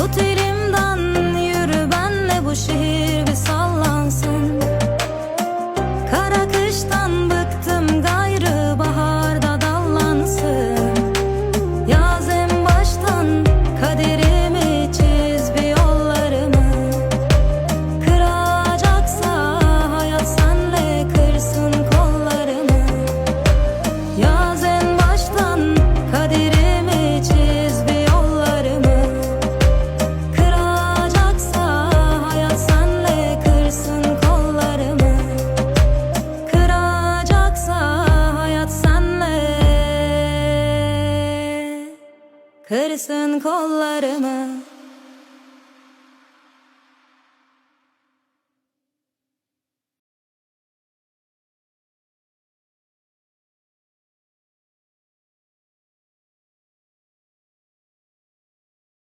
toutes les Kırsın kollarımı